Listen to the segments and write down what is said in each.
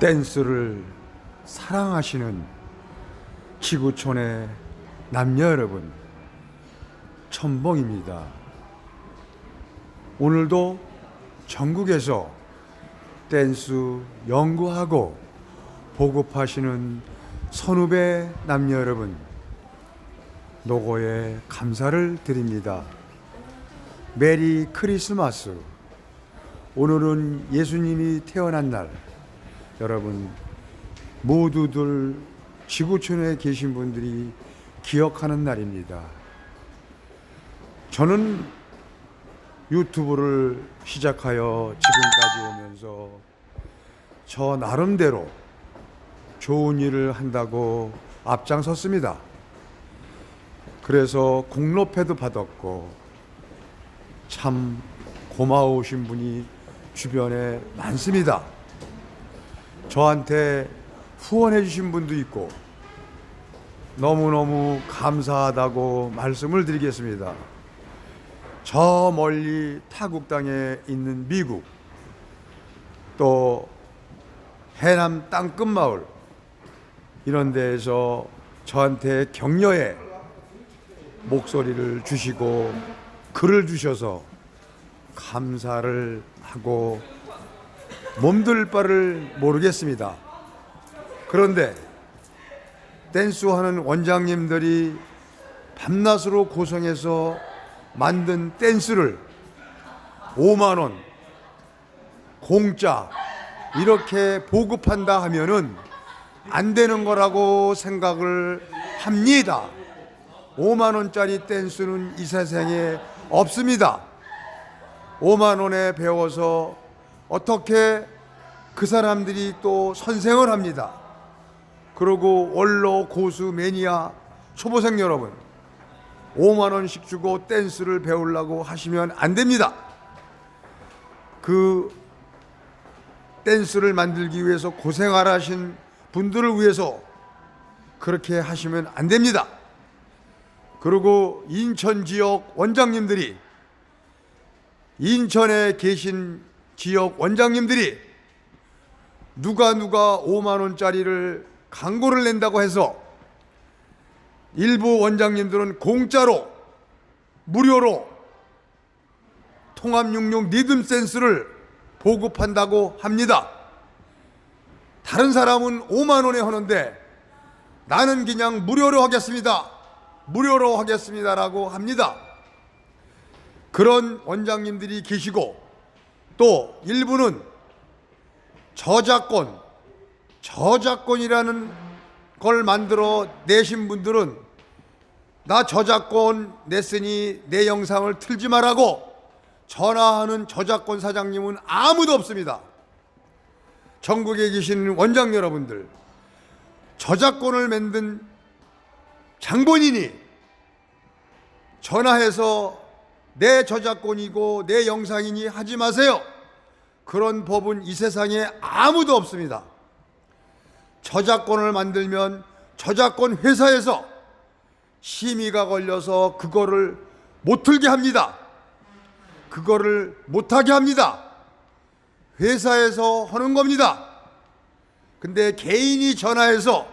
댄스를 사랑하시는 지구촌의 남녀 여러분, 천봉입니다. 오늘도 전국에서 댄스 연구하고 보급하시는 선후배 남녀 여러분, 노고에 감사를 드립니다. 메리 크리스마스. 오늘은 예수님이 태어난 날. 여러분 모두들 지구촌에 계신 분들이 기억하는 날입니다. 저는 유튜브를 시작하여 지금까지 오면서 저 나름대로 좋은 일을 한다고 앞장섰습니다. 그래서 공로패도 받았고 참 고마우신 분이 주변에 많습니다. 저한테 후원해 주신 분도 있고 너무너무 감사하다고 말씀을 드리겠습니다. 저 멀리 타국 땅에 있는 미국 또 해남 땅끝 마을 이런 데에서 저한테 격려의 목소리를 주시고 글을 주셔서 감사를 하고 몸둘 바를 모르겠습니다. 그런데 댄스하는 원장님들이 밤낮으로 고생해서 만든 댄스를 5만 원 공짜 이렇게 보급한다 하면은 안 되는 거라고 생각을 합니다. 5만 원짜리 댄스는 이 세상에 없습니다. 5만 원에 배워서 어떻게 그 사람들이 또 선생을 합니다. 그리고 원로 고수 매니아 초보생 여러분 5만 원씩 주고 댄스를 배우려고 하시면 안 됩니다. 그 댄스를 만들기 위해서 고생하신 분들을 위해서 그렇게 하시면 안 됩니다. 그리고 인천 지역 원장님들이 인천에 계신 지역 원장님들이 누가 누가 5만 원짜리를 광고를 낸다고 해서 일부 원장님들은 공짜로 무료로 통합육육 리듬 센스를 보급한다고 합니다. 다른 사람은 5만 원에 하는데 나는 그냥 무료로 하겠습니다. 무료로 하겠습니다라고 합니다. 그런 원장님들이 계시고 또 일부는 저작권, 저작권이라는 걸 만들어 내신 분들은 나 저작권 냈으니 내 영상을 틀지 말라고 전화하는 저작권 사장님은 아무도 없습니다. 전국에 계신 원장 여러분들, 저작권을 만든 장본인이 전화해서 내 저작권이고 내 영상이니 하지 마세요. 그런 법은 이 세상에 아무도 없습니다. 저작권을 만들면 저작권 회사에서 심의가 걸려서 그거를 못 틀게 합니다. 그거를 못하게 합니다. 회사에서 하는 겁니다. 근데 개인이 전화해서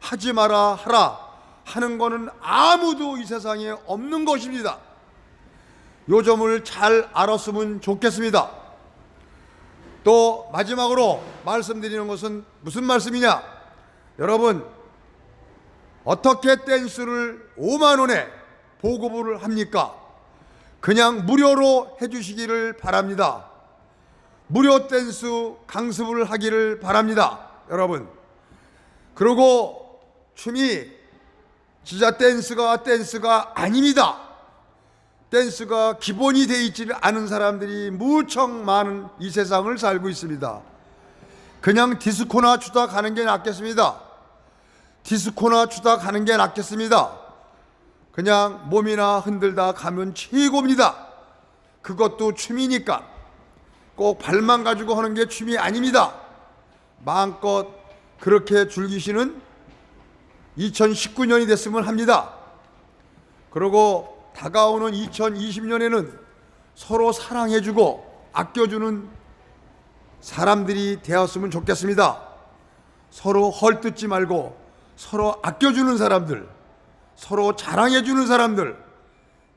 하지 마라 하라 하는 거는 아무도 이 세상에 없는 것입니다. 요 점을 잘 알았으면 좋겠습니다. 또 마지막으로 말씀드리는 것은 무슨 말씀이냐? 여러분 어떻게 댄스를 5만 원에 보급을 합니까? 그냥 무료로 해주시기를 바랍니다. 무료 댄스 강습을 하기를 바랍니다. 여러분. 그리고 춤이 진짜 댄스가 댄스가 아닙니다. 댄스가 기본이 돼 있지 않은 사람들이 무척 많은 이 세상을 살고 있습니다. 그냥 디스코나 추다 가는 게 낫겠습니다. 디스코나 추다 가는 게 낫겠습니다. 그냥 몸이나 흔들다 가면 최고입니다. 그것도 춤이니까 꼭 발만 가지고 하는 게 춤이 아닙니다. 마음껏 그렇게 즐기시는 2019년이 됐으면 합니다. 그리고 다가오는 2020년에는 서로 사랑해주고 아껴주는 사람들이 되었으면 좋겠습니다. 서로 헐뜯지 말고 서로 아껴주는 사람들, 서로 자랑해주는 사람들,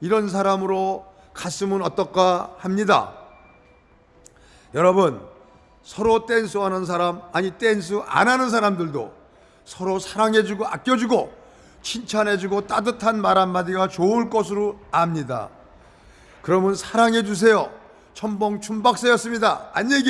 이런 사람으로 갔으면 어떨까 합니다. 여러분, 서로 댄스하는 사람, 아니 댄스 안 하는 사람들도 서로 사랑해주고 아껴주고 칭찬해주고 따뜻한 말 한마디가 좋을 것으로 압니다. 그러면 사랑해주세요. 천봉 춘박사였습니다. 안녕히 계세요.